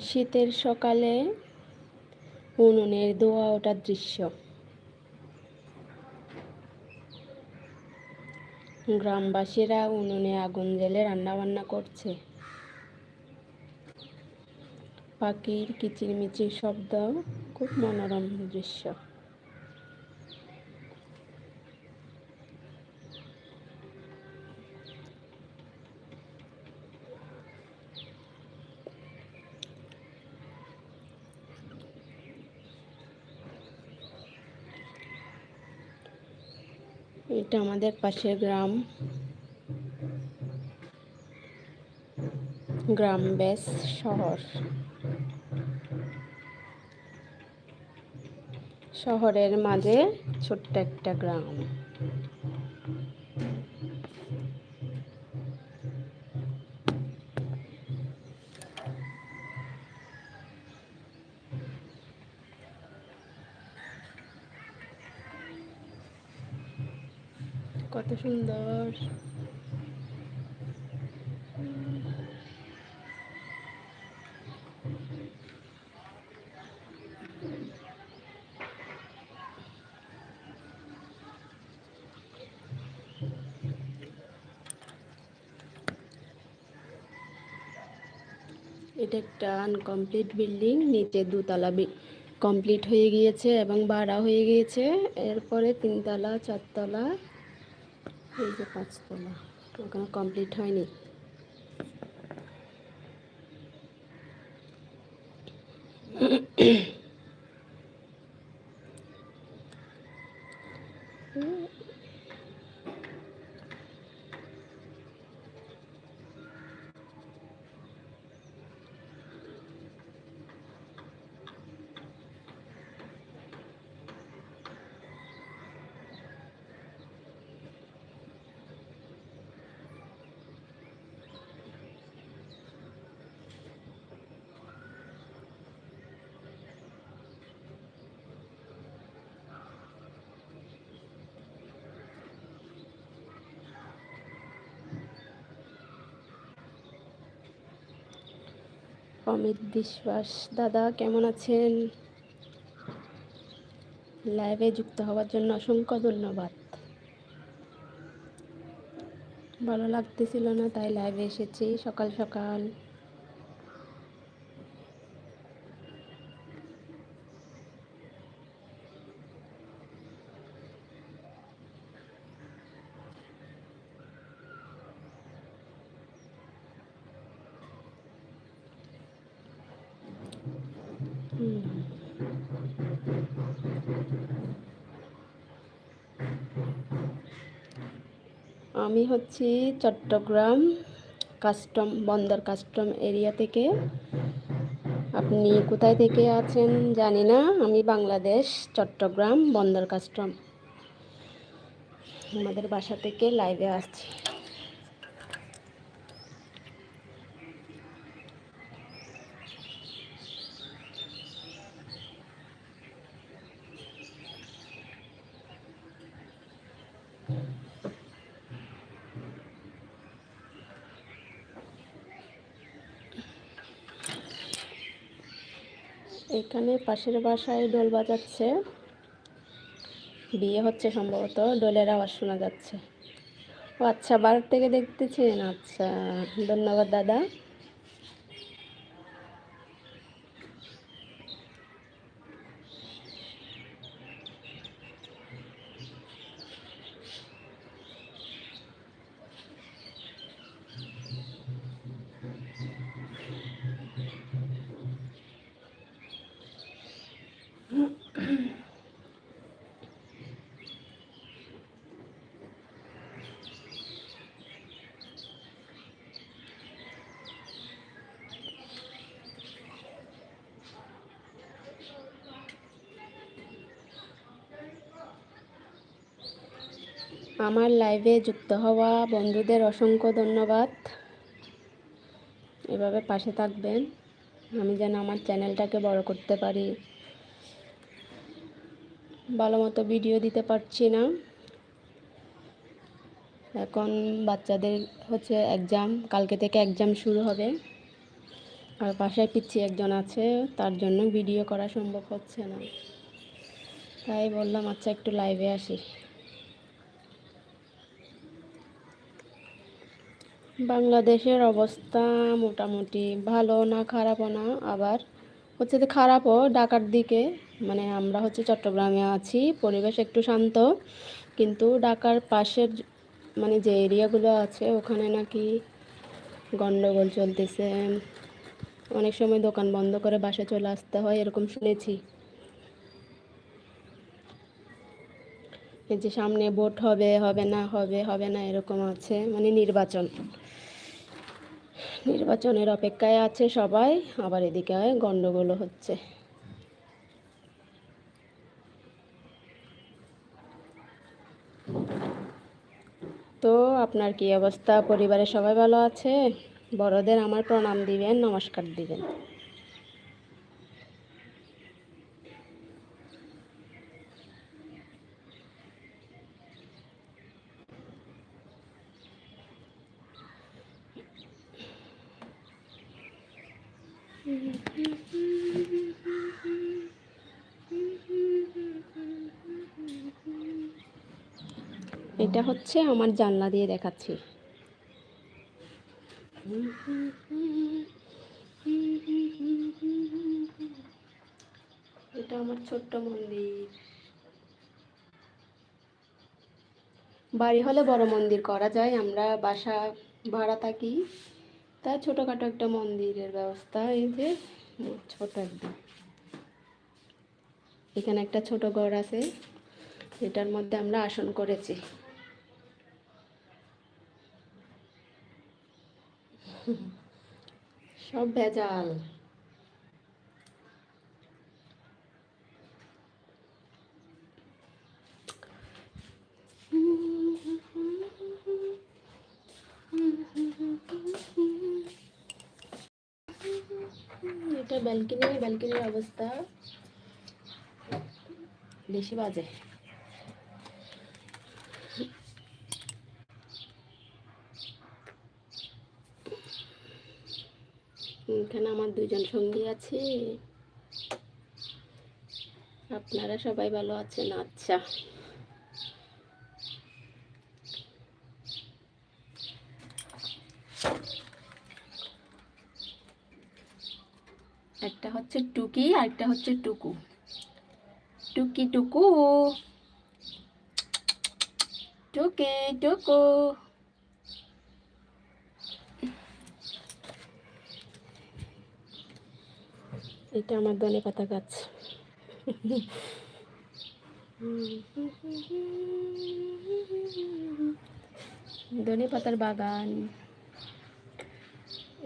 শীতের সকালে উনুনের ধোয়া ওঠার দৃশ্য। গ্রামবাসীরা উনুনে আগুন জ্বেলে রান্নাবান্না করছে। পাখির কিচিরমিচির শব্দ, খুব মনোরম দৃশ্য। এটা আমাদের পাশের গ্রাম। গ্রাম বেস শহর। শহরের মাঝে ছোট্ট একটা গ্রাম। কত সুন্দর। এটা একটা আনকমপ্লিট বিল্ডিং নিচে দুতলা কমপ্লিট হয়ে গিয়েছে এবং ভাড়া হয়ে গিয়েছে। এরপরে তিনতলা, চারতলা। এই যে পাঁচতলা ওখানে কমপ্লিট হয়নি। অমিত বিশ্বাস। দাদা, কেমন আছেন? লাইভে যুক্ত হওয়ার জন্য অসংখ্য ধন্যবাদ। ভালো লাগতেছিল না, তাই লাইভে এসেছি সকাল সকাল। আমি হচ্ছি চট্টগ্রাম কাস্টম, বন্দর কাস্টম এরিয়া থেকে। আপনি কোথায় থেকে আছেন জানি না, আমি বাংলাদেশ, চট্টগ্রাম, বন্দর কাস্টম। আমাদের বাসা থেকে লাইভে আসছি। এখানে পাশের বাসায় ডোল বাজাচ্ছে। বিয়ে হচ্ছে সম্ভবত ডোলের আওয়াজ শোনা যাচ্ছে। ও আচ্ছা বাড়ির থেকে দেখতেছেন? আচ্ছা ধন্যবাদ দাদা। আমার লাইভে যুক্ত হওয়া বন্ধুদের অসংখ্য ধন্যবাদ। এভাবে পাশে থাকবেন। আমি যেন আমার চ্যানেলটাকে বড় করতে পারি। ভালো মতো ভিডিও দিতে পারছি না। এখন বাচ্চাদের হচ্ছে এক্সাম কালকে থেকে এক্সাম শুরু হবে। আর বাসায় পিচ্ছি একজন আছে, তার জন্য ভিডিও করা সম্ভব হচ্ছে না। তাই বললাম আচ্ছা একটু লাইভে আসি। বাংলাদেশের অবস্থা মোটামুটি ভালো না খারাপও না, আবার হচ্ছে যে খারাপও। ঢাকার দিকে মানে আমরা হচ্ছে চট্টগ্রামে আছি, পরিবেশ একটু শান্ত, কিন্তু ঢাকার পাশের মানে যে এরিয়াগুলো আছে, ওখানে নাকি গণ্ডগোল চলতেছে। অনেক সময় দোকান বন্ধ করে বাসে চলে আসতে হয়, এরকম শুনেছি। যে সামনে ভোট হবে হবে না, হবে হবে না, এরকম আছে মানে নির্বাচন। নির্বাচনের অপেক্ষায় আছে সবাই, আবার এদিকে গণ্ডগোলও হচ্ছে। তো আপনার কি অবস্থা? পরিবারের সবাই ভালো আছে? বড়দের আমার প্রণাম দিবেন, নমস্কার দিবেন। এটা হচ্ছে আমার জানলা দিয়ে দেখাচ্ছি। এটা আমার ছোট্ট মন্দির। বাড়ি হলে বড় মন্দির করা যায়, আমরা বাসা ভাড়া থাকি। তাই ছোটোখাটো একটা মন্দিরের ব্যবস্থা, এই যে ছোট একদম। এখানে একটা ছোট ঘর আছে, এটার মধ্যে আমরা আসন করেছি। সব ভেজাল। ব্যালকনি ব্যালকনির অবস্থা বেশি বাজে। এখানে আমার দুজন সঙ্গী আছে। আপনারা সবাই ভালো আছেন? আচ্ছা। একটা হচ্ছে টুকি আর একটা হচ্ছে টুকু। টুকি টুকু। টুকি টুকু। এটা আমার ধনে পাতা গাছ। ধনে পাতার বাগান।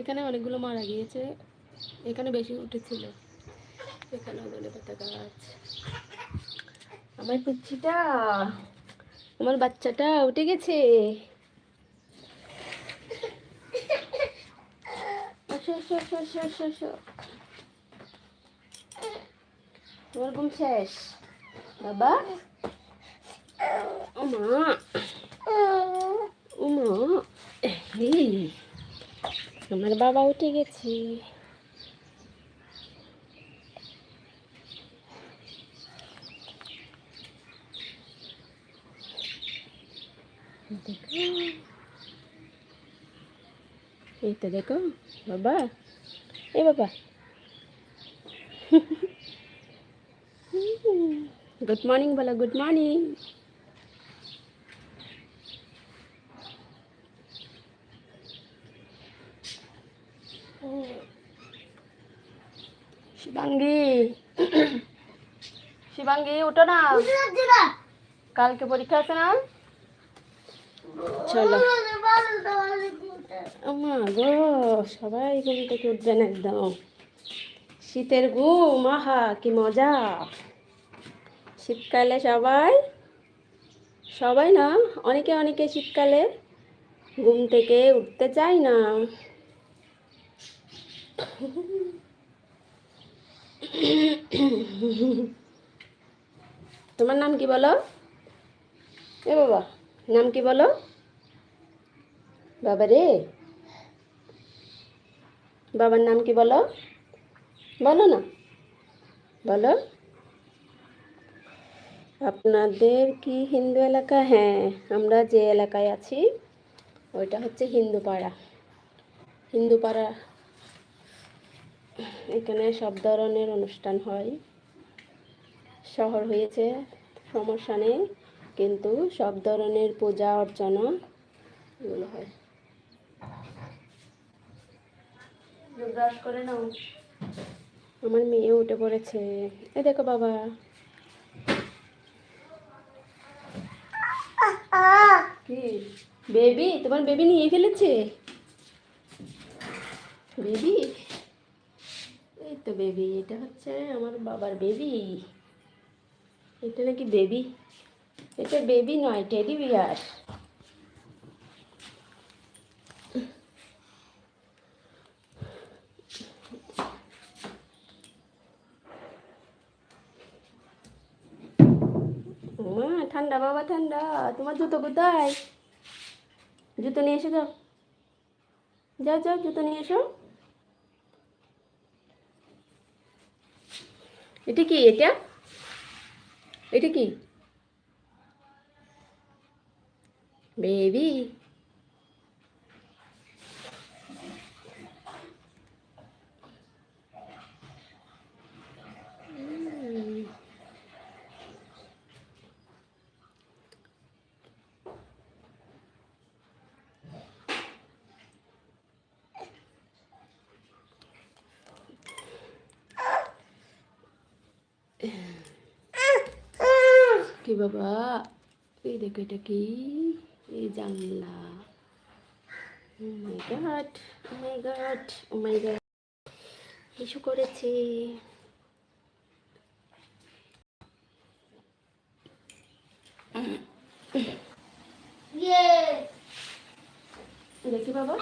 এখানে অনেকগুলো মারা গিয়েছে। এখানে বেশি উঠেছিল। এখানেও ধনে পাতা গাছ। আমার পিচ্ছিটা, আমার বাচ্চাটা উঠে গেছে। ঘুম শেষ? বাবা? ওমা এই, আমার বাবা উঠে গেছে দেখো এই তো দেখো বাবা এ বাবা গুড মর্নিং বলো গুড মর্নিং শিবাঙ্গি। শিবাঙ্গি ওঠো না। কালকে পরীক্ষা আছে না? চলো। আমা গো, সবাই ঘুম থেকে উঠবেন একদম। শীতের ঘুম, আহা, কি মজা। শীতকালে সবাই সবাই না, অনেকে অনেকে শীতকালে ঘুম থেকে উঠতে চায় না। তোমার নাম কি বলো? এ বাবা, নাম কি বলো? বাবা রে? বাবার নাম কি বলো? বলো না। বলো। আপনাদের কি হিন্দু এলাকা? হ্যাঁ আমরা যে এলাকায় আছি, ওইটা হচ্ছে হিন্দু পাড়া হিন্দু পাড়া এখানে সব ধরনের অনুষ্ঠান হয়। শহর হয়েছে, সমস্যা নেই, কিন্তু সব ধরনের পূজা অর্চনা হয়। ব্রাশ করে নাও। আমার মেয়ে উঠে পড়েছে। এ দেখো বাবা। কি? বেবি? তোমার বেবি নিয়ে ফেলেছে? বেবি? এই তো বেবি এটা হচ্ছে আমার বাবার বেবি। এটা নাকি বেবি? এটা বেবি নয় টেডি বিয়ার। ঠান্ডা, বাবা ঠান্ডা, তোমার জুতো কোথায়? জুতো নিয়ে এসে যাও যাও যাও, জুতো নিয়ে এসো। এটা কি, এটা? এটা কি? বেবি কি বাবা? এই দেখো এটা কি? এই জানলা। My god my god oh my god কিছু করেছে। দেখি বাবা।